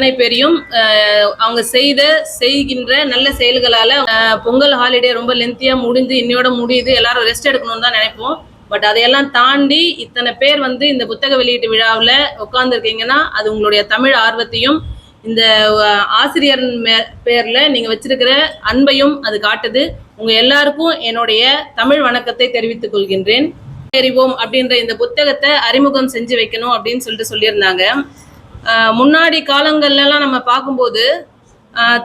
அத்தனை பேரையும் அவங்க செய்த செய்கின்ற நல்ல செயல்களால பொங்கல் ஹாலிடே ரொம்ப லென்த்தியா முடிந்து இன்னையோட முடியுது எல்லாரும் ரெஸ்ட் எடுக்கணும்னு தான் நினைப்போம். பட் அதையெல்லாம் தாண்டி இத்தனை பேர் வந்து இந்த புத்தக வெளியீட்டு விழாவில் உட்காந்துருக்கீங்கன்னா அது உங்களுடைய தமிழ் ஆர்வத்தையும் இந்த ஆசிரியர் மே- பேர்ல நீங்க வச்சிருக்கிற அன்பையும் அது காட்டுது. உங்க எல்லாருக்கும் என்னுடைய தமிழ் வணக்கத்தை தெரிவித்துக் கொள்கின்றேன். தெரிவோம் அப்படின்ற இந்த புத்தகத்தை அறிமுகம் செஞ்சு வைக்கணும் அப்படின்னு சொல்லிட்டு சொல்லியிருந்தாங்க. முன்னாடி காலங்கள்லாம் நம்ம பார்க்கும்போது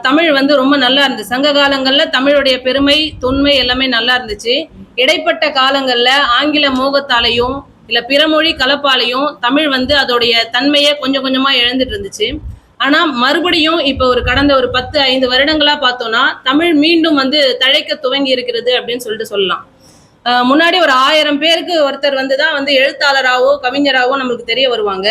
தமிழ் வந்து ரொம்ப நல்லா இருந்துச்சு. சங்க காலங்களில் தமிழுடைய பெருமை தொன்மை எல்லாமே நல்லா இருந்துச்சு. இடைப்பட்ட காலங்களில் ஆங்கில மோகத்தாலையும் இல்லை பிறமொழி கலப்பாலையும் தமிழ் வந்து அதோடைய தன்மையை கொஞ்சம் கொஞ்சமாக இழந்துட்டு இருந்துச்சு. ஆனால் மறுபடியும் இப்போ ஒரு கடந்த ஒரு பத்து ஐந்து வருடங்களாக பார்த்தோம்னா தமிழ் மீண்டும் வந்து தழைக்க துவங்கி இருக்கிறது அப்படின்னு சொல்லிட்டு சொல்லலாம். முன்னாடி ஒரு ஆயிரம் பேருக்கு ஒருத்தர் வந்து தான் வந்து எழுத்தாளராகவோ கவிஞராகவோ நம்மளுக்கு தெரிய வருவாங்க.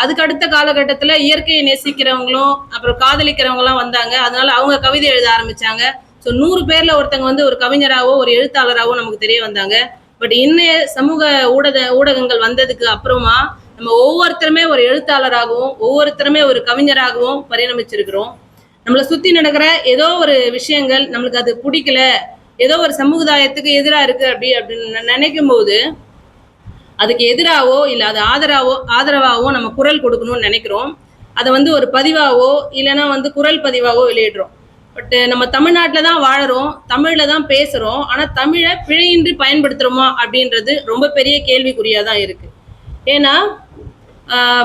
அதுக்கு அடுத்த காலகட்டத்தில் இயற்கையை நேசிக்கிறவங்களும் அப்புறம் காதலிக்கிறவங்களாம் வந்தாங்க. அதனால அவங்க கவிதை எழுத ஆரம்பிச்சாங்க. ஸோ நூறு பேர்ல ஒருத்தங்க வந்து ஒரு கவிஞராகவோ ஒரு எழுத்தாளராகவோ நமக்கு தெரிய வந்தாங்க. பட் இன்னைய சமூக ஊடக ஊடகங்கள் வந்ததுக்கு அப்புறமா நம்ம ஒவ்வொருத்தருமே ஒரு எழுத்தாளராகவும் ஒவ்வொருத்தருமே ஒரு கவிஞராகவும் பரிணமிச்சிருக்கிறோம். நம்மளை சுத்தி நடக்கிற ஏதோ ஒரு விஷயங்கள் நம்மளுக்கு அது பிடிக்கல. ஏதோ ஒரு சமுதாயத்துக்கு எதிராக இருக்கு அப்படி அப்படின்னு நினைக்கும் போது அதுக்கு எதிராகவோ இல்லை அது ஆதரவோ ஆதரவாகவோ நம்ம குரல் கொடுக்கணும்னு நினைக்கிறோம். அதை வந்து ஒரு பதிவாகவோ இல்லைன்னா வந்து குரல் பதிவாகவோ வெளியிடுறோம். பட் நம்ம தமிழ்நாட்டில் தான் வாழறோம் தமிழில் தான் பேசுகிறோம் ஆனால் தமிழை பிழையின்றி பயன்படுத்துகிறோமா அப்படின்றது ரொம்ப பெரிய கேள்விக்குறியாக தான் இருக்குது ஏன்னா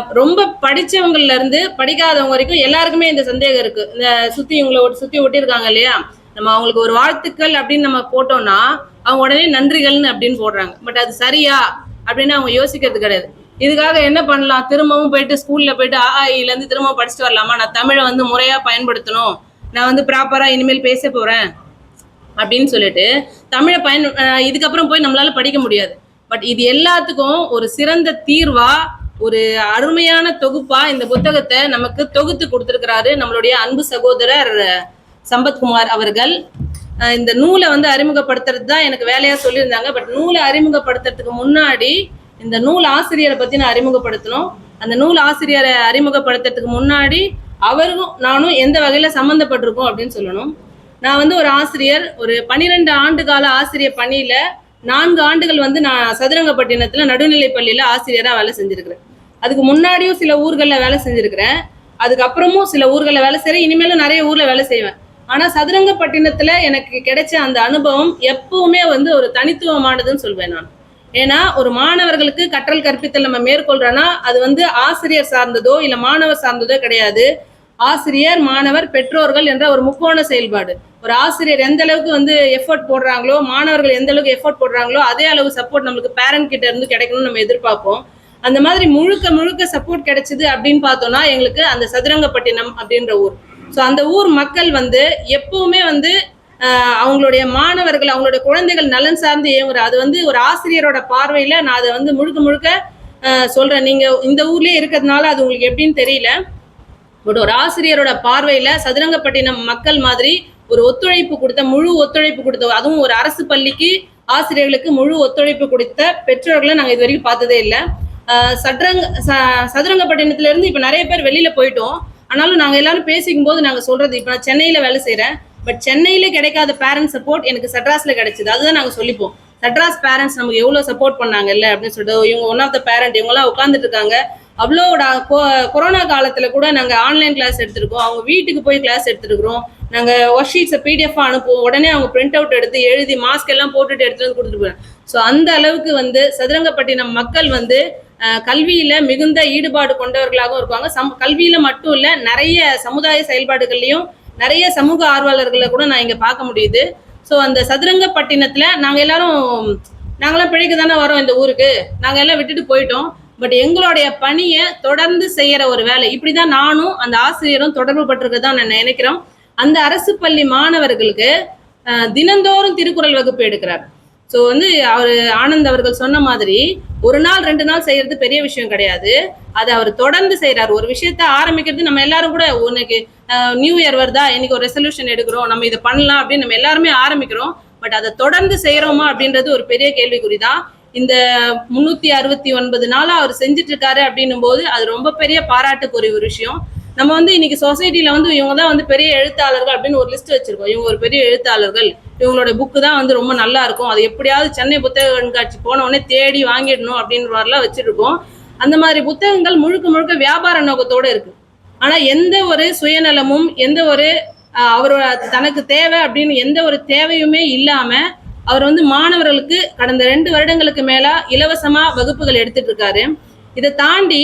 ரொம்ப படித்தவங்கள்லேருந்து படிக்காதவங்க வரைக்கும் எல்லாருக்குமே இந்த சந்தேகம் இருக்கு. இந்த சுத்தி இவங்களை ஒட்டி- சுத்தி ஒட்டியிருக்காங்க இல்லையா? நம்ம அவங்களுக்கு ஒரு வாழ்த்துக்கள் அப்படின்னு நம்ம போட்டோம்னா அவங்க உடனே நன்றிகள்னு அப்படின்னு போடுறாங்க. பட் அது சரியா? அப்படின்னு அவங்க யோசிக்கிறது கிடையாது. இதுக்காக என்ன பண்ணலாம்? திரும்பவும் போயிட்டு ஸ்கூல்ல போயிட்டு ஆஇல இருந்து திரும்பவும் படிச்சுட்டு வரலாமா? நான் தமிழை வந்து முறையா பயன்படுத்தணும். நான் வந்து ப்ராப்பரா இனிமேல் பேச போறேன். அப்படின்னு சொல்லிட்டு தமிழை பயன் இதுக்கப்புறம் போய் நம்மளால படிக்க முடியாது. பட் இது எல்லாத்துக்கும் ஒரு சிறந்த தீர்வா ஒரு அருமையான தொகுப்பா இந்த புத்தகத்தை நமக்கு தொகுத்து கொடுத்துருக்கிறாரு நம்மளுடைய அன்பு சகோதரர் சம்பத்குமார் அவர்கள். இந்த நூலை வந்து அறிமுகப்படுத்துறது தான் எனக்கு வேலையா சொல்லியிருந்தாங்க. பட் நூலை அறிமுகப்படுத்துறதுக்கு முன்னாடி இந்த நூல் ஆசிரியரை பத்தி நான் அறிமுகப்படுத்தணும். அந்த நூல் ஆசிரியரை அறிமுகப்படுத்துறதுக்கு முன்னாடி அவரும் நானும் எந்த வகையில சம்மந்தப்பட்டிருக்கோம் அப்படின்னு சொல்லணும். நான் வந்து ஒரு ஆசிரியர். ஒரு பன்னிரெண்டு ஆண்டு கால ஆசிரியர் பணியில நான்கு ஆண்டுகள் வந்து நான் சதுரங்கப்பட்டினத்துல நடுநிலை பள்ளியில ஆசிரியரா வேலை செஞ்சிருக்கிறேன். அதுக்கு முன்னாடியும் சில ஊர்களில் வேலை செஞ்சிருக்கிறேன். அதுக்கப்புறமும் சில ஊர்களில் வேலை செய்கிறேன் இனிமேலும் நிறைய ஊர்ல வேலை செய்வேன். ஆனா சதுரங்கப்பட்டினத்துல எனக்கு கிடைச்ச அந்த அனுபவம் எப்பவுமே வந்து ஒரு தனித்துவமானதுன்னு சொல்வேன் நான். ஏன்னா ஒரு மாணவர்களுக்கு கற்றல் கற்பித்தல் நம்ம மேற்கொள்றோம்னா அது வந்து ஆசிரியர் சார்ந்ததோ இல்ல மாணவர் சார்ந்ததோ கிடையாது. ஆசிரியர் மாணவர் பெற்றோர்கள் என்ற ஒரு முக்கோண செயல்பாடு. ஒரு ஆசிரியர் எந்த அளவுக்கு வந்து எஃபோர்ட் போடுறாங்களோ மாணவர்கள் எந்த அளவுக்கு எஃபோர்ட் போடுறாங்களோ அதே அளவு சப்போர்ட் நம்மளுக்கு பேரண்ட் கிட்ட இருந்து கிடைக்கணும்னு நம்ம எதிர்பார்ப்போம். அந்த மாதிரி முழுக்க முழுக்க சப்போர்ட் கிடைச்சது அப்படின்னு பார்த்தோம்னா எங்களுக்கு அந்த சதுரங்கப்பட்டினம் அப்படின்ற ஊர். ஸோ அந்த ஊர் மக்கள் வந்து எப்பவுமே வந்து அவங்களுடைய மாணவர்கள் அவங்களுடைய குழந்தைகள் நலன் சார்ந்து ஏங்குற அது வந்து ஒரு ஆசிரியரோட பார்வையில் நான் அதை வந்து முழுக்க முழுக்க சொல்கிறேன் நீங்கள் இந்த ஊர்லயே இருக்கிறதுனால அது உங்களுக்கு எப்படின்னு தெரியல. பட் ஒரு ஆசிரியரோட பார்வையில் சதுரங்கப்பட்டினம் மக்கள் மாதிரி ஒரு ஒத்துழைப்பு கொடுத்த முழு ஒத்துழைப்பு கொடுத்த அதுவும் ஒரு அரசு பள்ளிக்கு ஆசிரியர்களுக்கு முழு ஒத்துழைப்பு கொடுத்த பெற்றோர்களை நாங்கள் இது வரைக்கும் பார்த்ததே இல்லை. சதுரங்க ச- சதுரங்கப்பட்டினத்துல இப்போ நிறைய பேர் வெளியில் போயிட்டோம். ஆனாலும் நாங்கள் எல்லாரும் பேசிக்கும்போது நாங்கள் சொல்கிறது சொல்றது நான் சென்னையில் வேலை செய்கிறேன் பட் சென்னையில் கிடைக்காத பேரண்ட் சப்போர்ட் எனக்கு சட்ராஸில் கிடைச்சது. அதுதான் நாங்கள் சொல்லிப்போம். சட்ராஸ் பேரண்ட்ஸ் நமக்கு எவ்வளோ சப்போர்ட் பண்ணாங்கல்ல அப்படின்னு சொல்லிட்டு இவங்க ஒன் ஆஃப் த பேரண்ட் இவங்களாம் உட்காந்துட்டு இருக்காங்க. அவ்வளோ டா- கொ- கொரோனா காலத்தில் கூட நாங்கள் ஆன்லைன் கிளாஸ் எடுத்திருக்கோம். அவங்க வீட்டுக்கு போய் கிளாஸ் எடுத்துருக்குறோம். நாங்கள் ஒர்க் ஷீட்ஸை பிடிஎஃபாக அனுப்புவோம். உடனே அவங்க பிரிண்ட் அவுட் எடுத்து எழுதி மாஸ்க் எல்லாம் போட்டுட்டு எடுத்துகிட்டு வந்து கொடுத்துட்டு போகிறேன் ஸோ அந்த அளவுக்கு வந்து சதுரங்கப்பட்டினம் மக்கள் வந்து கல்வியில மிகுந்த ஈடுபாடு கொண்டவர்களாகவும் இருப்பாங்க. சம் கல்வியில மட்டும் இல்ல நிறைய சமுதாய செயல்பாடுகள்லயும் நிறைய சமூக ஆர்வலர்களை கூட நான் இங்க பார்க்க முடியுது. ஸோ அந்த சதுரங்கப்பட்டினத்துல நாங்க எல்லாரும் நாங்களாம் பிழைக்க தானே வரோம் இந்த ஊருக்கு. நாங்க எல்லாம் விட்டுட்டு போயிட்டோம். பட் எங்களுடைய பணியை தொடர்ந்து செய்யற ஒரு வேலை. இப்படிதான் நானும் அந்த ஆசிரியரும் தொடர்பு பட்டிருக்கதான் நான் நினைக்கிறோம். அந்த அரசு பள்ளி மாணவர்களுக்கு தினந்தோறும் திருக்குறள் வகுப்பு எடுக்கிறார். ஸோ வந்து அவர் ஆனந்த் அவர்கள் சொன்ன மாதிரி ஒரு நாள் ரெண்டு நாள் செய்யறது பெரிய விஷயம் கிடையாது. அதை அவர் தொடர்ந்து செய்யறாரு ஒரு விஷயத்த ஆரம்பிக்கிறது நம்ம எல்லாரும் கூட உனக்கு நியூ இயர் வருதா? இன்னைக்கு ஒரு ரெசல்யூஷன் எடுக்கிறோம். நம்ம இதை பண்ணலாம் அப்படின்னு நம்ம எல்லாருமே ஆரம்பிக்கிறோம். பட் அதை தொடர்ந்து செய்யறோமா அப்படின்றது ஒரு பெரிய கேள்விக்குறி தான் இந்த முன்னூத்தி அறுபத்தி ஒன்பது நாளா அவர் செஞ்சுட்டு இருக்காரு அப்படின்னும் போது அது ரொம்ப பெரிய பாராட்டுக்குரிய ஒரு விஷயம். நம்ம வந்து இன்னைக்கு சொசைட்டில வந்து இவங்க தான் வந்து பெரிய எழுத்தாளர்கள் அப்படின்னு ஒரு லிஸ்ட் வச்சிருக்கோம். இவங்க ஒரு பெரிய எழுத்தாளர்கள். இவங்களோட புக்கு தான் வந்து ரொம்ப நல்லா இருக்கும். அது எப்படியாவது சென்னை புத்தக கண்காட்சி போன உடனே தேடி வாங்கிடணும் அப்படின்ற மாதிரிலாம் வச்சிருக்கோம். அந்த மாதிரி புத்தகங்கள் முழுக்க முழுக்க வியாபார நோக்கத்தோட இருக்கு. ஆனா எந்த ஒரு சுயநலமும் எந்த ஒரு அவரோட தனக்கு தேவை அப்படின்னு எந்த ஒரு தேவையுமே இல்லாம அவர் வந்து மாணவர்களுக்கு கடந்த ரெண்டு வருடங்களுக்கு மேல இலவசமா வகுப்புகள் எடுத்துட்டு இருக்காரு. இதை தாண்டி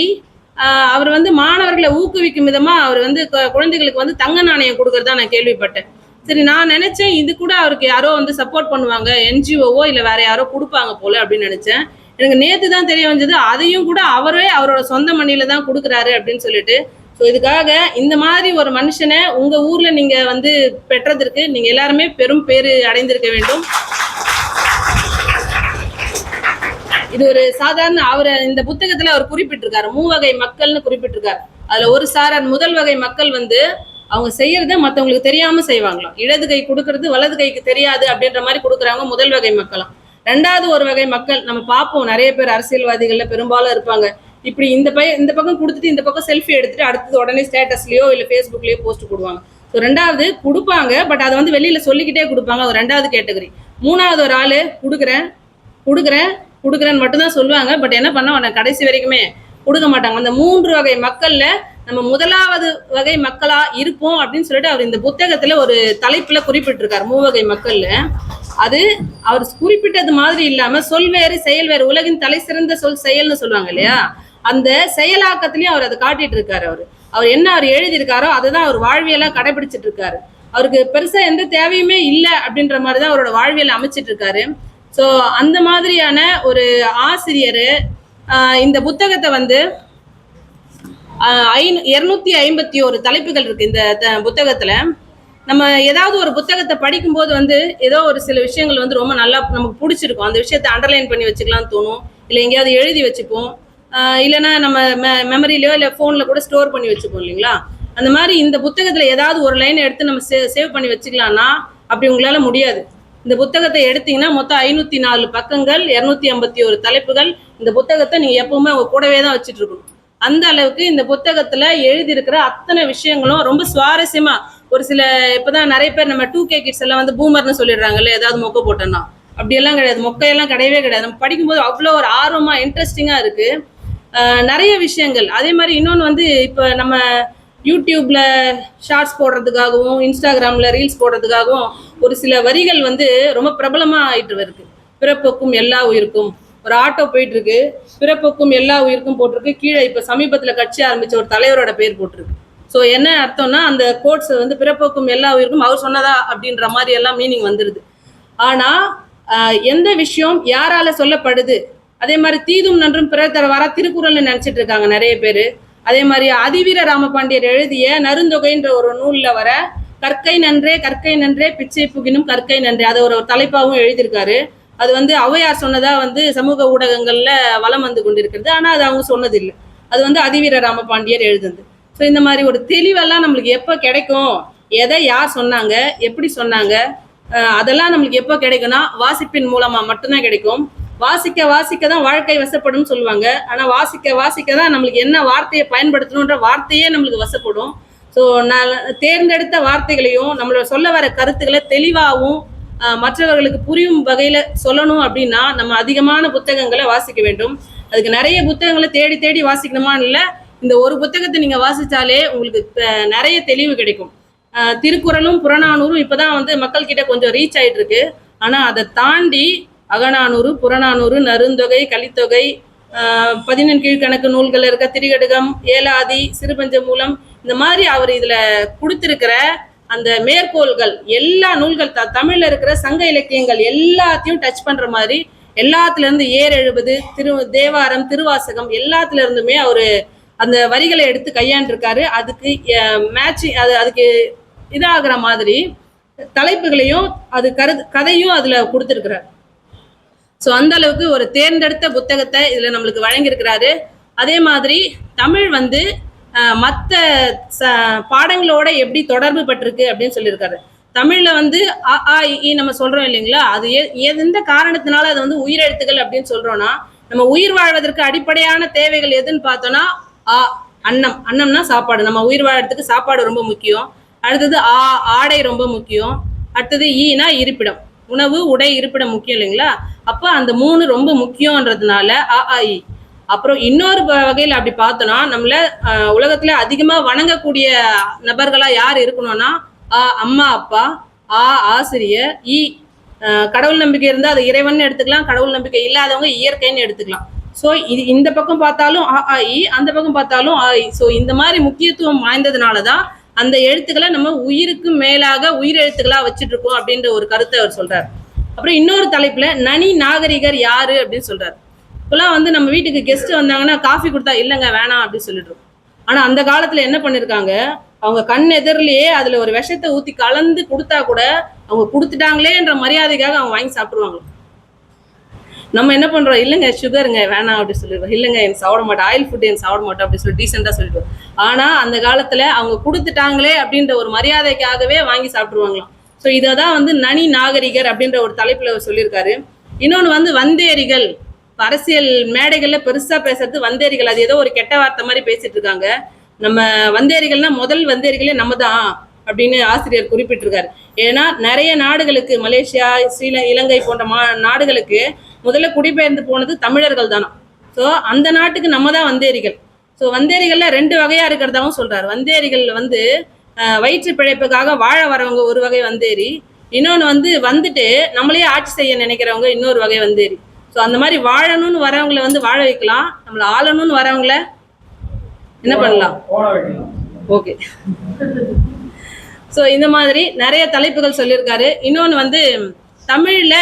அவர் வந்து மாணவர்களை ஊக்குவிக்கும் விதமா அவர் வந்து குழந்தைகளுக்கு வந்து தங்க நாணயம் கொடுக்கறதா நான் கேள்விப்பட்டேன். சரி நான் நினைச்சேன் இது கூட அவருக்கு யாரோ வந்து சப்போர்ட் பண்ணுவாங்க என்ஜிஓவோ இல்ல வேற யாரோ கொடுப்பாங்க போல அப்படின்னு நினைச்சேன். எனக்கு நேத்து தான் தெரிய வந்தது அதையும் கூட அவரே அவரோட சொந்த மண்ணில தான் கொடுக்குறாரு அப்படின்னு சொல்லிட்டு. ஸோ இதுக்காக இந்த மாதிரி ஒரு மனுஷனை உங்க ஊர்ல நீங்க வந்து பெற்றதற்கு நீங்க எல்லாருமே பெரும் பேரு அடைந்திருக்க வேண்டும். இது ஒரு சாதாரண அவர் இந்த புத்தகத்துல அவர் குறிப்பிட்டிருக்காரு. மூவகை மக்கள்னு குறிப்பிட்டிருக்காரு. அதுல ஒரு சாரார் முதல் வகை மக்கள் வந்து அவங்க செய்யறத மத்தவங்களுக்கு தெரியாம செய்வாங்களாம். இடது கை கொடுக்கறது வலது கைக்கு தெரியாது அப்படின்ற மாதிரி கொடுக்குறவங்க முதல் வகை மக்களாம். ரெண்டாவது ஒரு வகை மக்கள் நம்ம பார்ப்போம். நிறைய பேர் அரசியல்வாதிகள்ல பெரும்பாலும் இருப்பாங்க. இப்படி இந்த பையன் இந்த பக்கம் கொடுத்துட்டு இந்த பக்கம் செல்ஃபி எடுத்துட்டு அடுத்தது உடனே ஸ்டேட்டஸ்லயோ இல்ல ஃபேஸ்புக்லயோ போஸ்ட் போடுவாங்க ஸோ ரெண்டாவது கொடுப்பாங்க பட் அதை வந்து வெளியில சொல்லிக்கிட்டே கொடுப்பாங்க. அது ரெண்டாவது கேட்டகரி மூணாவது ஒரு ஆளு கொடுக்குறேன் கொடுக்குறேன் கொடுக்குறேன்னு மட்டும்தான் சொல்லுவாங்க. பட் என்ன பண்ண உடனே கடைசி வரைக்குமே கொடுக்க மாட்டாங்க. அந்த மூன்று வகை மக்கள்ல நம்ம முதலாவது வகை மக்களா இருப்போம் அப்படின்னு சொல்லிட்டு அவர் இந்த புத்தகத்துல ஒரு தலைப்புல குறிப்பிட்டிருக்காரு. மூவகை மக்கள்ல. அது அவர் குறிப்பிட்டது மாதிரி இல்லாம சொல் வேறு செயல் வேறு உலகின் தலை சிறந்த சொல் செயல்னு சொல்லுவாங்க இல்லையா? அந்த செயலாக்கத்திலயும் அவர் அதை காட்டிட்டு இருக்காரு அவர். அவர் என்ன அவர் எழுதியிருக்காரோ அதை தான் அவர் வாழ்வியலா கடைபிடிச்சிட்டு இருக்காரு அவருக்கு பெருசா எந்த தேவையுமே இல்லை அப்படின்ற மாதிரி தான் அவரோட வாழ்வியல் அமைச்சிட்டு இருக்காரு ஸோ அந்த மாதிரியான ஒரு ஆசிரியர் இந்த புத்தகத்தை வந்து ஐநூ இரநூத்தி ஐம்பத்தி ஒரு தலைப்புகள் இருக்கு இந்த த- புத்தகத்துல. நம்ம ஏதாவது ஒரு புத்தகத்தை படிக்கும்போது வந்து ஏதோ ஒரு சில விஷயங்கள் வந்து ரொம்ப நல்லா நமக்கு பிடிச்சிருக்கும். அந்த விஷயத்தை அண்டர்லைன் பண்ணி வச்சுக்கலாம்னு தோணும். இல்லை எங்கேயாவது எழுதி வச்சுப்போம். இல்லைன்னா நம்ம மெ மெமரிலையோ இல்லை ஃபோனில் கூட ஸ்டோர் பண்ணி வச்சுப்போம் இல்லைங்களா? அந்த மாதிரி இந்த புத்தகத்தில் ஏதாவது ஒரு லைன் எடுத்து நம்ம சே சேவ் பண்ணி வச்சுக்கலாம்னா அப்படி உங்களால் முடியாது. இந்த புத்தகத்தை எடுத்தீங்கன்னா மொத்தம் ஐநூத்தி நாலு பக்கங்கள் இரநூத்தி ஐம்பத்தி ஒரு தலைப்புகள். இந்த புத்தகத்தை நீங்க எப்பவுமே அவங்க கூடவே தான் வச்சுட்டு இருக்கணும். அந்த அளவுக்கு இந்த புத்தகத்துல எழுதியிருக்கிற அத்தனை விஷயங்களும் ரொம்ப சுவாரஸ்யமா ஒரு சில இப்பதான் நிறைய பேர் நம்ம டூ கே கிட்ஸ் எல்லாம் வந்து பூமர்னு சொல்லிடுறாங்கல்ல ஏதாவது மொக்க போட்டோம்னா. அப்படியெல்லாம் கிடையாது மொக்கையெல்லாம் கிடையவே கிடையாது. நம்ம படிக்கும்போது அவ்வளோ ஒரு ஆர்வமா இன்ட்ரெஸ்டிங்காக இருக்கு. நிறைய விஷயங்கள். அதே மாதிரி இன்னொன்று வந்து இப்போ நம்ம யூடியூப்ல ஷார்ட்ஸ் போடுறதுக்காகவும் இன்ஸ்டாகிராம்ல ரீல்ஸ் போடுறதுக்காகவும் ஒரு சில வரிகள் வந்து ரொம்ப பிரபலமா ஆயிட்டு வருது. பிறப்புக்கும் எல்லா உயிருக்கும். ஒரு ஆட்டோ போயிட்டு இருக்கு பிறப்புக்கும் எல்லா உயிருக்கும் போட்டிருக்கு. கீழே இப்ப சமீபத்துல கட்சி ஆரம்பிச்ச ஒரு தலைவரோட பேர் போட்டிருக்கு. ஸோ என்ன அர்த்தம்னா அந்த கோட்ஸ் வந்து பிறப்புக்கும் எல்லா உயிருக்கும் அவர் சொன்னதா அப்படின்ற மாதிரி எல்லாம் மீனிங் வந்துருது. ஆனா எந்த விஷயம் யாரால சொல்லப்படுது? அதே மாதிரி தீதும் நன்றும் பிறர் தர வர திருக்குறள்னு நினைச்சிட்டு இருக்காங்க நிறைய பேர். அதே மாதிரி அதிவீர ராமபாண்டியர் எழுதிய நருந்தொகைன்ற ஒரு நூல்ல வர கற்கை நன்றே கற்கை நன்றே பிச்சை புகினும் கற்கை நன்றே அதை ஒரு தலைப்பாகவும் எழுதியிருக்காரு. அது வந்து ஔவையார் சொன்னதா வந்து சமூக ஊடகங்கள்ல வலம் வந்து கொண்டிருக்கிறது. ஆனா அது அவங்க சொன்னது இல்லை அது வந்து அதிவீர ராமபாண்டியர் எழுதுனது. ஸோ இந்த மாதிரி ஒரு தெளிவெல்லாம் நம்மளுக்கு எப்போ கிடைக்கும்? எதை யார் சொன்னாங்க? எப்படி சொன்னாங்க? அதெல்லாம் நம்மளுக்கு எப்போ கிடைக்கும்னா வாசிப்பின் மூலமா மட்டும்தான் கிடைக்கும். வாசிக்க வாசிக்க தான் வாழ்க்கை வசப்படும் சொல்லுவாங்க. ஆனால் வாசிக்க வாசிக்க தான் நம்மளுக்கு என்ன வார்த்தையை பயன்படுத்தணுன்ற வார்த்தையே நம்மளுக்கு வசப்படும். ஸோ நான் தேர்ந்தெடுத்த வார்த்தைகளையும் நம்மளோட சொல்ல வர கருத்துக்களை தெளிவாகவும் மற்றவர்களுக்கு புரியும் வகையில் சொல்லணும் அப்படின்னா நம்ம அதிகமான புத்தகங்களை வாசிக்க வேண்டும். அதுக்கு நிறைய புத்தகங்களை தேடி தேடி வாசிக்கணுமா இல்லை இந்த ஒரு புத்தகத்தை நீங்கள் வாசித்தாலே உங்களுக்கு நிறைய தெளிவு கிடைக்கும். திருக்குறளும் புறநானூறும் இப்பதான் வந்து மக்கள்கிட்ட கொஞ்சம் ரீச் ஆகிட்டு இருக்கு ஆனால் அதை தாண்டி அகநானூறு புறநானூறு நருந்தொகை கலித்தொகை பதினெண் கீழ்கணக்கு நூல்கள் இருக்க திரிகடுகம் ஏலாதி சிறுபஞ்ச மூலம் இந்த மாதிரி அவர் இதுல கொடுத்திருக்கிற அந்த மேற்கோள்கள் எல்லா நூல்கள் த தமிழ்ல இருக்கிற சங்க இலக்கியங்கள் எல்லாத்தையும் டச் பண்ற மாதிரி எல்லாத்துல இருந்து ஏர் எழுபது திரு தேவாரம் திருவாசகம் எல்லாத்துல இருந்துமே அவரு அந்த வரிகளை எடுத்து கையாண்டிருக்காரு. அதுக்கு மேட்சிங் அது அதுக்கு இதாகிற மாதிரி தலைப்புகளையும் அது கரு கதையும் அதுல கொடுத்துருக்கிறார். ஸோ அந்த அளவுக்கு ஒரு தேர்ந்தெடுத்த புத்தகத்தை இதில் நம்மளுக்கு வழங்கியிருக்கிறாரு. அதே மாதிரி தமிழ் வந்து மற்ற ச பாடங்களோட எப்படி தொடர்பு பட்டிருக்கு அப்படின்னு சொல்லியிருக்காரு. தமிழ்ல வந்து அ ஆ இ, நம்ம சொல்றோம் இல்லைங்களா? அது எ- எந்த காரணத்தினால அது வந்து உயிரெழுத்துக்கள் அப்படின்னு சொல்றோம்னா நம்ம உயிர் வாழ்வதற்கு அடிப்படையான தேவைகள் எதுன்னு பார்த்தோம்னா ஆ அன்னம். அன்னம்னா சாப்பாடு. நம்ம உயிர் வாழறதுக்கு சாப்பாடு ரொம்ப முக்கியம். அடுத்தது ஆ ஆடை ரொம்ப முக்கியம். அடுத்தது ஈனா இருப்பிடம். உணவு உடை இருப்பிடம் முக்கியம் இல்லைங்களா? அப்போ அந்த மூணு ரொம்ப முக்கியன்றதுனால அ ஆ இ. அப்புறம் இன்னொரு வகையில் வகையில அப்படி பார்த்தோம்னா நம்மள அஹ், உலகத்துல அதிகமா வணங்கக்கூடிய நபர்களா யார் இருக்கணும்னா ஆ அம்மா அப்பா ஆ ஆசிரியர் இ கடவுள் நம்பிக்கை இருந்தால் அது இறைவன் எடுத்துக்கலாம் கடவுள் நம்பிக்கை இல்லாதவங்க இயற்கைன்னு எடுத்துக்கலாம். ஸோ இது இந்த பக்கம் பார்த்தாலும் அ ஆ இ அந்த பக்கம் பார்த்தாலும் ஆ இ. ஸோ இந்த மாதிரி முக்கியத்துவம் வாய்ந்ததுனால தான் அந்த எழுத்துக்களை நம்ம உயிருக்கு மேலாக உயிர் எழுத்துக்களா வச்சுட்டு இருக்கோம் அப்படின்ற ஒரு கருத்தை அவர் சொல்றாரு. அப்புறம் இன்னொரு தலைப்புல நனி நாகரிகர் யாரு அப்படின்னு சொல்றாரு. இப்பெல்லாம் வந்து நம்ம வீட்டுக்கு கெஸ்ட் வந்தாங்கன்னா காஃபி கொடுத்தா இல்லைங்க வேணாம் அப்படின்னு சொல்லிடுறோம் ஆனா அந்த காலத்துல என்ன பண்ணிருக்காங்க? அவங்க கண் எதிரிலேயே அதுல ஒரு விஷத்தை ஊத்தி கலந்து கொடுத்தா கூட அவங்க கொடுத்துட்டாங்களேன்ற மரியாதைக்காக அவங்க வாங்கி சாப்பிடுவாங்க நம்ம என்ன பண்றோம்? இல்லைங்க சுகருங்க வேணாம் அப்படி சொல்லிடுவோம். இல்லைங்க எனக்கு சாப்பிட மாட்டேன். ஆயில் ஃபுட் எனக்கு சாப்பிட மாட்டோம் அப்படி சொல்லி டீசெண்டா சொல்லிடுவோம். ஆனா அந்த காலத்துல அவங்க கொடுத்துட்டாங்களே அப்படின்ற ஒரு மரியாதைக்காகவே வாங்கி சாப்பிட்ருவாங்களாம் ஸோ இதை தான் வந்து நனி நாகரிகர் அப்படின்ற ஒரு தலைப்புல சொல்லியிருக்காரு. இன்னொன்று வந்து வந்தேரிகள். அரசியல் மேடைகள்ல பெருசா பேசுறது வந்தேரிகள். அது ஏதோ ஒரு கெட்ட வார்த்தை மாதிரி பேசிட்டு இருக்காங்க. நம்ம வந்தேரிகள்னா முதல் வந்தேரிகளே நம்ம தான் அப்படின்னு ஆசிரியர் குறிப்பிட்டிருக்காரு. ஏன்னா நிறைய நாடுகளுக்கு மலேசியா ஸ்ரீல இலங்கை போன்ற மா நாடுகளுக்கு முதல்ல குடிபெயர்ந்து போனது தமிழர்கள் தானா. ஸோ அந்த நாட்டுக்கு நம்ம தான் வந்தேரிகள். ஸோ வந்தேரிகள்ல ரெண்டு வகையா இருக்கிறதாவும் சொல்றாரு. வந்தேரிகள் வந்து வயிற்று பிழைப்புக்காக வாழ வரவங்க ஒரு வகை வந்தேரி. இன்னொன்று வந்து வந்துட்டு நம்மளையே ஆட்சி செய்ய நினைக்கிறவங்க இன்னொரு வகை வந்தேரி. ஸோ அந்த மாதிரி வாழணும்னு வரவங்கள வந்து வாழ வைக்கலாம். நம்மளை ஆளணும்னு வரவங்கள என்ன பண்ணலாம்? ஓகே. ஸோ இந்த மாதிரி நிறைய தலைப்புகள் சொல்லியிருக்காரு. இன்னொன்று வந்து தமிழ்ல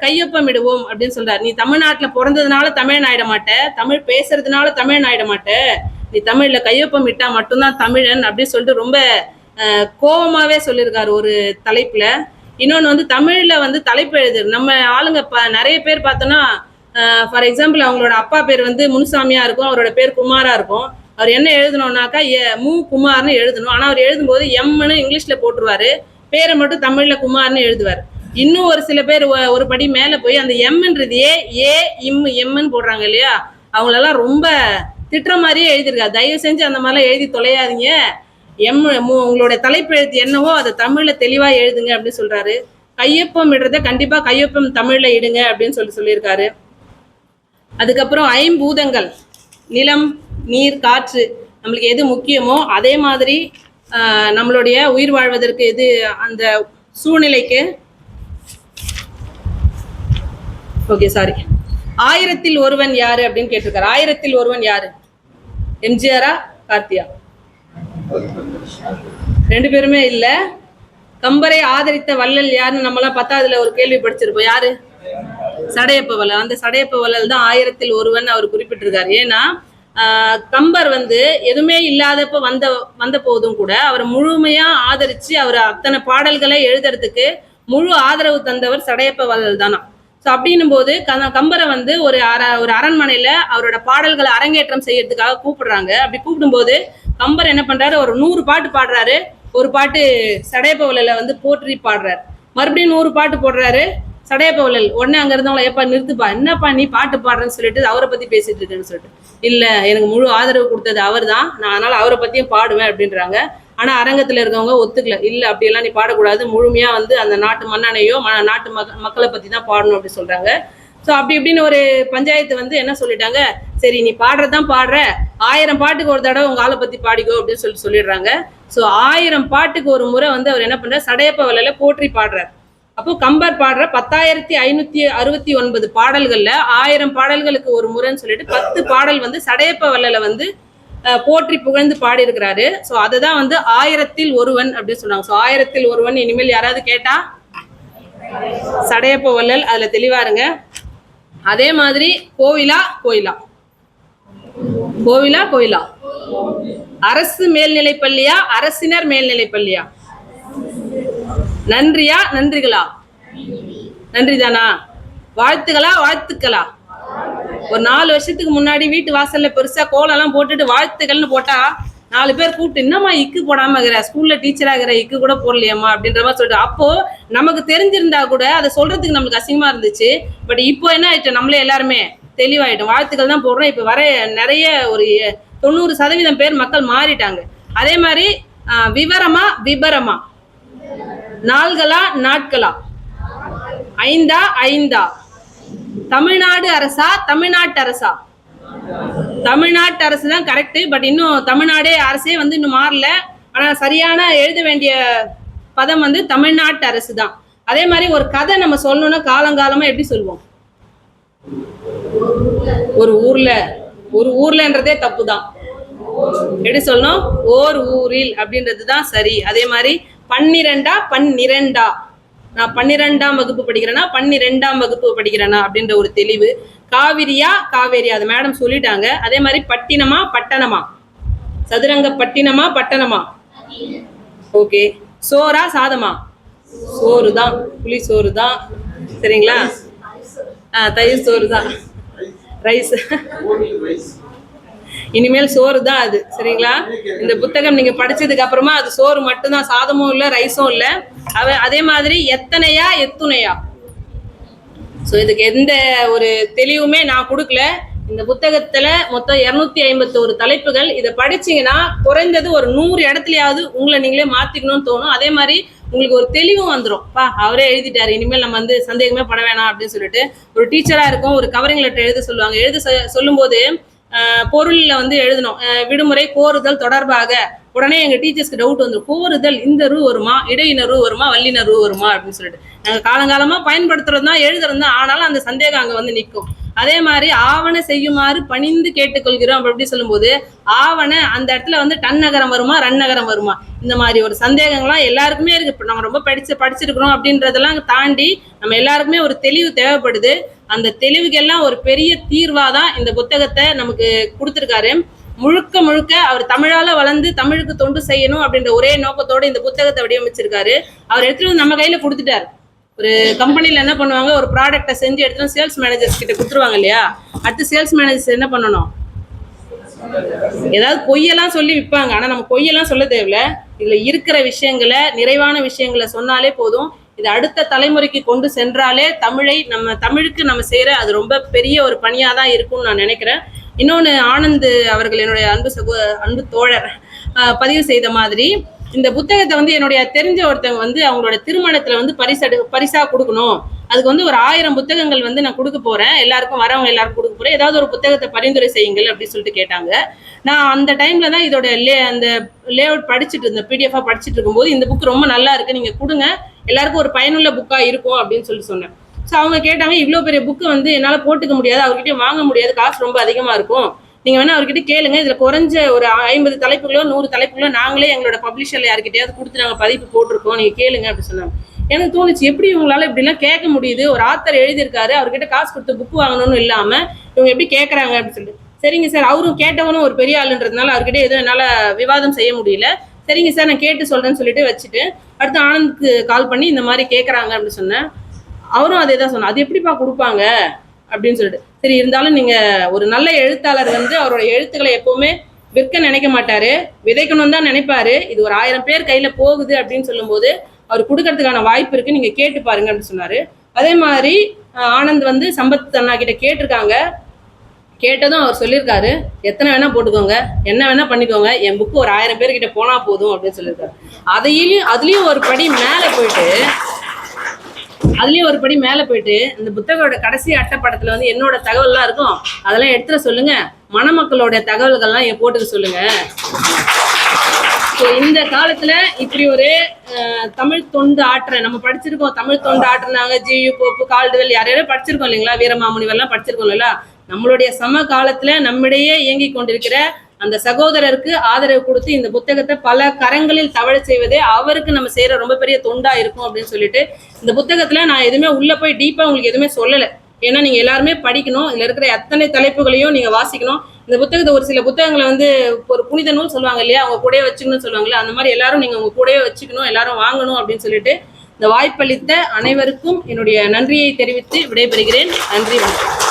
கையொப்பமிடுவோம் அப்படின்னு சொல்றாரு. நீ தமிழ்நாட்டுல பிறந்ததுனால தமிழன் ஆயிட மாட்ட. தமிழ் பேசுறதுனால தமிழன் ஆயிட மாட்ட. நீ தமிழ்ல கையொப்பம் இட்டா மட்டும்தான் தமிழன் அப்படின்னு சொல்லிட்டு ரொம்ப கோபமாவே சொல்லியிருக்காரு ஒரு தலைப்புல. இன்னொன்று வந்து தமிழ்ல வந்து தலைப்பு எழுது நம்ம ஆளுங்க ப நிறைய பேர் பார்த்தோன்னா ஃபார் எக்ஸாம்பிள் அவங்களோட அப்பா பேர் வந்து முனுசாமியா இருக்கும் அவரோட பேர் குமாரா இருக்கும். அவர் என்ன எழுதணும்னாக்கா எ- மு குமார்னு எழுதணும். ஆனால் அவர் எழுதும்போது எம்னு இங்கிலீஷ்ல போட்டுருவாரு. பேரை மட்டும் தமிழ்ல குமார்னு எழுதுவார். இன்னும் ஒரு சில பேர் ஒரு படி மேல போய் அந்த எம்ன்றதையே ஏ இம் எம்னு போடுறாங்க இல்லையா? அவங்களெல்லாம் ரொம்ப திட்டுற மாதிரியே எழுதியிருக்காரு தயவு செஞ்சு அந்த மாதிரிலாம் எழுதி தொலையாதீங்க. எம் மு- உங்களுடைய தலைப்பு எழுத்து என்னவோ அதை தமிழ்ல தெளிவா எழுதுங்க அப்படின்னு சொல்றாரு. கையொப்பம் இடுறத கண்டிப்பா கையொப்பம் தமிழ்ல இடுங்க அப்படின்னு சொல்லி சொல்லியிருக்காரு. அதுக்கப்புறம் ஐம்பூதங்கள் நிலம் நீர் காற்று நம்மளுக்கு எது முக்கியமோ அதே மாதிரி நம்மளுடைய உயிர் வாழ்வதற்கு எது அந்த சூழ்நிலைக்கு ஓகே சாரி ஆயிரத்தில் ஒருவன் யாரு அப்படின்னு கேட்டிருக்காரு. ஆயிரத்தில் ஒருவன் யாரு? எம்ஜிஆரா? கார்த்தியா? ரெண்டு பேருமே இல்ல. கம்பரை ஆதரித்த வள்ளல் யாருன்னு நம்மலாம் பத்தாவதுல ஒரு கேள்வி படிச்சிருப்போம். யாரு? சடையப்ப வள்ளல். அந்த சடையப்ப வள்ளல் தான் ஆயிரத்தில் ஒருவன் அவர் குறிப்பிட்டிருக்காரு. ஏன்னா ஆஹ், கம்பர் வந்து எதுவுமே இல்லாதப்ப வந்த வந்த போதும் கூட அவர் முழுமையா ஆதரிச்சு அவர் அத்தனை பாடல்களை எழுதுறதுக்கு முழு ஆதரவு தந்தவர் சடையப்ப வள்ளல் தானா ஸோ அப்படின்னும் போது கம்பரை வந்து ஒரு அர ஒரு அரண்மனையில அவரோட பாடல்களை அரங்கேற்றம் செய்யறதுக்காக கூப்பிடுறாங்க. அப்படி கூப்பிடும்போது கம்பர் என்ன பண்றாரு ஒரு நூறு பாட்டு பாடுறாரு. ஒரு பாட்டு சடையப்ப வந்து போற்றி பாடுறாரு. மறுபடியும் நூறு பாட்டு போடுறாரு. சடையப்பவலல் உடனே அங்க இருந்தவங்கள ஏப்பா நிறுத்துப்பா. என்னப்பா நீ பாட்டு பாடுறேன்னு சொல்லிட்டு அவரை பத்தி பேசிட்டு இருக்கேன்னு சொல்லிட்டு. இல்ல எனக்கு முழு ஆதரவு கொடுத்தது அவர் தான் நான் அதனால அவரை பத்தியும் பாடுவேன் அப்படின்றாங்க. ஆனா அரங்கத்துல இருக்கவங்க ஒத்துக்கல. இல்ல அப்படியெல்லாம் நீ பாடக்கூடாது. முழுமையா வந்து அந்த நாட்டு மன்னனையோ ம- நாட்டு மக்களை பத்தி தான் பாடணும் அப்படி சொல்றாங்க. ஸோ அப்படி இப்படின்னு ஒரு பஞ்சாயத்து வந்து என்ன சொல்லிட்டாங்க? சரி நீ பாடுறதுதான் பாடுற. ஆயிரம் பாட்டுக்கு ஒரு தடவை உங்க ஆளை பத்தி பாடிக்கோ அப்படின்னு சொல்லி சொல்லிடுறாங்க. ஸோ ஆயிரம் பாட்டுக்கு ஒரு முறை வந்து அவர் என்ன பண்றாரு? சடையப்ப வலையில போற்றி பாடுறார். அப்போ கம்பர் பாடுற பத்தாயிரத்தி ஐநூத்தி அறுபத்தி ஒன்பது பாடல்கள்ல ஆயிரம் பாடல்களுக்கு ஒரு முறைன்னு சொல்லிட்டு பத்து பாடல் வந்து சடையப்ப வல்லல வந்து போற்றி புகழ்ந்து பாடியிருக்கிறாரு. ஸோ ஸோ அதுதான் வந்து ஆயிரத்தில் ஒருவன் அப்படின்னு சொன்னாங்க ஸோ ஆயிரத்தில் ஒருவன் இனிமேல் யாராவது கேட்டா சடையப்ப வள்ளல் அதுல தெளிவா இருங்க. அதே மாதிரி கோவிலா கோயிலா? கோவிலா கோயிலா? அரசு மேல்நிலை பள்ளியா அரசினர் மேல்நிலை பள்ளியா? நன்றியா நன்றிகளா? நன்றிதானா? வாழ்த்துக்களா வாழ்த்துக்களா? ஒரு நாலு வருஷத்துக்கு முன்னாடி வீட்டு வாசல்ல பெருசா கோலம்லாம் போட்டுட்டு வாழ்த்துக்கள்னு போட்டா நாலு பேர் கூப்பிட்டு என்னம்மா இக்கு போடாம இருக்கிற? ஸ்கூல்ல டீச்சரா இருக்கிற இக்கு கூட போடலையம்மா? அப்படின்ற மாதிரி சொல்லிட்டு அப்போ நமக்கு தெரிஞ்சிருந்தா கூட அதை சொல்றதுக்கு நம்மளுக்கு அசிங்கமா இருந்துச்சு. பட் இப்போ என்ன ஆயிடுச்சு நம்மளே எல்லாருமே தெளிவாயிட்டோம். வாழ்த்துக்கள் தான் போடுறோம். இப்போ வர நிறைய ஒரு தொண்ணூறு சதவீதம் பேர் மக்கள் மாறிட்டாங்க. அதே மாதிரி விவரமா விபரமா? நாள்களா நாட்களா? ஐந்தா ஐந்தா? தமிழ்நாடு அரசா தமிழ்நாட்டு அரசா? தமிழ்நாட்டு அரசு தான் கரெக்டு பட் இன்னும் தமிழ்நாடே அரசே வந்து இன்னும் மாறல. ஆனா சரியான எழுத வேண்டிய பதம் வந்து தமிழ்நாட்டு அரசு தான். அதே மாதிரி ஒரு கதை நம்ம சொல்லணும்னா காலங்காலமா எப்படி சொல்லுவோம்? ஒரு ஊர்ல ஒரு ஊர்லன்றதே தப்பு தான். எப்படி சொல்லணும்? ஓர் ஊரில் அப்படின்றது தான் சரி. அதே மாதிரி பன்னிரெண்டா பன்னிரெண்டா. நான் பன்னிரெண்டாம் வகுப்பு படிக்கிறேனா பன்னிரெண்டாம் வகுப்பு படிக்கிறேனா அப்படின்ற ஒரு தெளிவு. காவிரியா காவேரியா? அது மேடம் சொல்லிட்டாங்க. அதே மாதிரி பட்டினமா பட்டணமா? சதுரங்க பட்டினமா பட்டணமா? ஓகே சோறா சாதமா? சோறு தான் புளி சோறு தான் சரிங்களா? ஆ தயிர் சோறு தான் ரைஸ் இனிமேல் சோறு தான் அது சரிங்களா? இந்த புத்தகம் நீங்க படிச்சதுக்கு அப்புறமா அது சோறு மட்டும்தான் சாதமும் இல்ல ரைஸும் இல்ல. அவ அதே மாதிரி எத்தனையா எத்துணையா? ஸோ இதுக்கு எந்த ஒரு தெளிவுமே நான் கொடுக்கல. இந்த புத்தகத்துல மொத்தம் இருநூத்தி ஐம்பத்தோரு தலைப்புகள். இதை படிச்சீங்கன்னா குறைந்தது ஒரு நூறு இடத்துலயாவது உங்களை நீங்களே மாத்திக்கணும்னு தோணும். அதே மாதிரி உங்களுக்கு ஒரு தெளிவும் வந்துடும் பா அவரே எழுதிட்டாரு இனிமேல் நம்ம வந்து சந்தேகமே பட வேணாம் அப்படின்னு சொல்லிட்டு. ஒரு டீச்சரா இருக்கும் ஒரு கவரிங் லெட்டர் எழுத சொல்லுவாங்க. எழுத சொல்லும் போது பொருளில் வந்து எழுதணும். விடுமுறை கோருதல் தொடர்பாக உடனே எங்க டீச்சர்ஸ்க்கு டவுட் வந்துடும் கோருதல் இந்த ரூ வருமா இடையினரு வருமா வல்லினரு வருமா அப்படின்னு சொல்லிட்டு. நாங்கள் காலங்காலமா பயன்படுத்துறது தான் எழுதுறது தான். ஆனாலும் அந்த சந்தேகம் அங்க வந்து நிற்கும் அதே மாதிரி ஆவண செய்யுமாறு பணிந்து கேட்டுக்கொள்கிறோம் அப்படி சொல்லும்போது ஆவண அந்த இடத்துல வந்து டன் நகரம் வருமா ரன் நகரம் வருமா? இந்த மாதிரி ஒரு சந்தேகங்கள்லாம் எல்லாருக்குமே இருக்கு. இப்போ நம்ம ரொம்ப படிச்சு படிச்சிருக்கிறோம் அப்படின்றதெல்லாம் தாண்டி நம்ம எல்லாருக்குமே ஒரு தெளிவு தேவைப்படுது. அந்த தெளிவுக்கெல்லாம் ஒரு பெரிய தீர்வாக தான் இந்த புத்தகத்தை நமக்கு கொடுத்துருக்காரு. முழுக்க முழுக்க அவர் தமிழால வளர்ந்து தமிழுக்கு தொண்டு செய்யணும் அப்படின்ற ஒரே நோக்கத்தோட இந்த புத்தகத்தை வடிவமைச்சிருக்காரு. அவர் எடுத்துட்டு வந்து நம்ம கையில கொடுத்துட்டாரு. ஒரு கம்பெனில என்ன பண்ணுவாங்க? ஒரு ப்ராடக்ட்டை செஞ்சு எடுத்துட்டு சேல்ஸ் மேனேஜர்ஸ் கிட்ட கொடுத்துருவாங்க இல்லையா? அடுத்து சேல்ஸ் மேனேஜர்ஸ் என்ன பண்ணணும்? ஏதாவது பொய்யெல்லாம் சொல்லி விற்பாங்க. ஆனா நம்ம பொய்யெல்லாம் சொல்ல தேவையில்ல. இதுல இருக்கிற விஷயங்களை நிறைவான விஷயங்களை சொன்னாலே போதும். இது அடுத்த தலைமுறைக்கு கொண்டு சென்றாலே தமிழை நம்ம தமிழுக்கு நம்ம செய்யற அது ரொம்ப பெரிய ஒரு பணியா தான் இருக்கும்னு நான் நினைக்கிறேன். இன்னொன்று ஆனந்த் அவர்கள் என்னுடைய அன்பு சகோ அன்பு தோழர் பதிவு செய்த மாதிரி இந்த புத்தகத்தை வந்து என்னுடைய தெரிஞ்ச ஒருத்தவங்க வந்து அவங்களோட திருமணத்துல வந்து பரிசடு பரிசா கொடுக்கணும். அதுக்கு வந்து ஒரு ஆயிரம் புத்தகங்கள் வந்து நான் கொடுக்க போறேன். எல்லாருக்கும் வரவங்க எல்லாருக்கும் கொடுக்க போறேன். ஏதாவது ஒரு புத்தகத்தை பரிந்துரை செய்யுங்கள் அப்படின்னு சொல்லிட்டு கேட்டாங்க. நான் அந்த டைம்ல தான் இதோட லே அந்த லே அவுட் படிச்சுட்டு இருந்தேன். பிடிஎஃபா படிச்சுட்டு இருக்கும்போது இந்த புக் ரொம்ப நல்லா இருக்கு. நீங்க கொடுங்க. எல்லாருக்கும் ஒரு பயனுள்ள புக்கா இருக்கும் அப்படின்னு சொல்லி சொன்னேன். ஸோ அவங்க கேட்டாங்க இவ்வளோ பெரிய புக்கு வந்து என்னால் போட்டுக்க முடியாது அவர்கிட்ட வாங்க முடியாது காசு ரொம்ப அதிகமாக இருக்கும். நீங்கள் வேணால் அவர்கிட்ட கேளுங்க இதில் குறைஞ்ச ஒரு ஐம்பது தலைப்புகளோ நூறு தலைப்புகளோ நாங்களே எங்களோட பப்ளிஷரில் யார்கிட்டயாவது கொடுத்து நாங்கள் பதிப்பு போட்டிருக்கோம் நீங்கள் கேளுங்க அப்படின்னு சொன்னாங்க. எனக்கு தோணுச்சு எப்படி இவங்களால இப்படிலாம் கேட்க முடியுது? ஒரு ஆத்தர் எழுதியிருக்காரு அவர்கிட்ட காசு கொடுத்து புக் வாங்கணும்னு இல்லாமல் இவங்க எப்படி கேட்குறாங்க அப்படின்னு சொல்லிட்டு. சரிங்க சார் அவரும் கேட்டவனும் ஒரு பெரிய ஆளுன்றதுனால அவர்கிட்ட எதுவும் என்னால் விவாதம் செய்ய முடியல. சரிங்க சார் நான் கேட்டு சொல்கிறேன்னு சொல்லிட்டு வச்சுட்டு அடுத்து ஆனந்த்க்கு கால் பண்ணி இந்த மாதிரி கேட்குறாங்க அப்படின்னு சொன்னேன். அவரும் அதே தான் சொன்னார். அது எப்படிப்பா கொடுப்பாங்க? அப்படின்னு சொல்லிட்டு. சரி இருந்தாலும் நீங்கள் ஒரு நல்ல எழுத்தாளர் வந்து அவரோட எழுத்துக்களை எப்போவுமே விற்க நினைக்க மாட்டாரு. விதைக்கணும் தான் நினைப்பாரு. இது ஒரு ஆயிரம் பேர் கையில் போகுது அப்படின்னு சொல்லும்போது அவர் கொடுக்கறதுக்கான வாய்ப்பு இருக்கு. நீங்கள் கேட்டு பாருங்க அப்படின்னு சொன்னார். அதே மாதிரி ஆனந்த் வந்து சம்பத் அண்ணா கிட்ட கேட்டிருக்காங்க. கேட்டதும் அவர் சொல்லியிருக்காரு. எத்தனை வேணா போட்டுக்கோங்க. என்ன வேணா பண்ணிக்கோங்க. என் புக்கு ஒரு ஆயிரம் பேர்கிட்ட போனா போதும் அப்படின்னு சொல்லியிருக்காரு. அதையிலையும் அதுலேயும் ஒரு படி மேலே போயிட்டு அதுலயும் ஒரு படி மேல போயிட்டு இந்த புத்தகோட கடைசி அட்டைப்படத்துல வந்து என்னோட தகவல்லாம் இருக்கும். அதெல்லாம் எடுத்துட சொல்லுங்க. மணமக்களோட தகவல்கள்லாம் என் போட்டுக்க சொல்லுங்க. ஸோ இந்த காலத்துல இப்படி ஒரு தமிழ் தொண்டு ஆற்ற நம்ம படிச்சிருக்கோம். தமிழ் தொண்டு ஆற்றுனாங்க. ஜியு போப்பு கால்டுவெல் யாரையாரோ படிச்சிருக்கோம் இல்லைங்களா? வீரமாமுனிவர்லாம் படிச்சிருக்கோம் இல்லைங்களா? நம்மளுடைய சம காலத்துல நம்மிடையே இயங்கி கொண்டிருக்கிற அந்த சகோதரருக்கு ஆதரவு கொடுத்து இந்த புத்தகத்தை பல கரங்களில் தவழ செய்வதே அவருக்கு நம்ம செய்யற ரொம்ப பெரிய தொண்டா இருக்கும் அப்படின்னு சொல்லிட்டு இந்த புத்தகத்துல நான் எதுவுமே உள்ள போய் டீப்பா உங்களுக்கு எதுவுமே சொல்லலை. ஏன்னா நீங்க எல்லாருமே படிக்கணும். இதுல இருக்கிற அத்தனை தலைப்புகளையும் நீங்க வாசிக்கணும். இந்த புத்தகத்தை ஒரு சில புத்தகங்களை வந்து ஒரு புனித நூல் சொல்லுவாங்க இல்லையா? அவங்க கூடயே வச்சுக்கணும்னு சொல்லுவாங்கல்ல? அந்த மாதிரி எல்லாரும் நீங்க உங்க கூடயே வச்சுக்கணும். எல்லாரும் வாங்கணும் அப்படின்னு சொல்லிட்டு இந்த வாய்ப்பளித்த அனைவருக்கும் என்னுடைய நன்றியை தெரிவித்து விடைபெறுகிறேன். நன்றி வணக்கம்.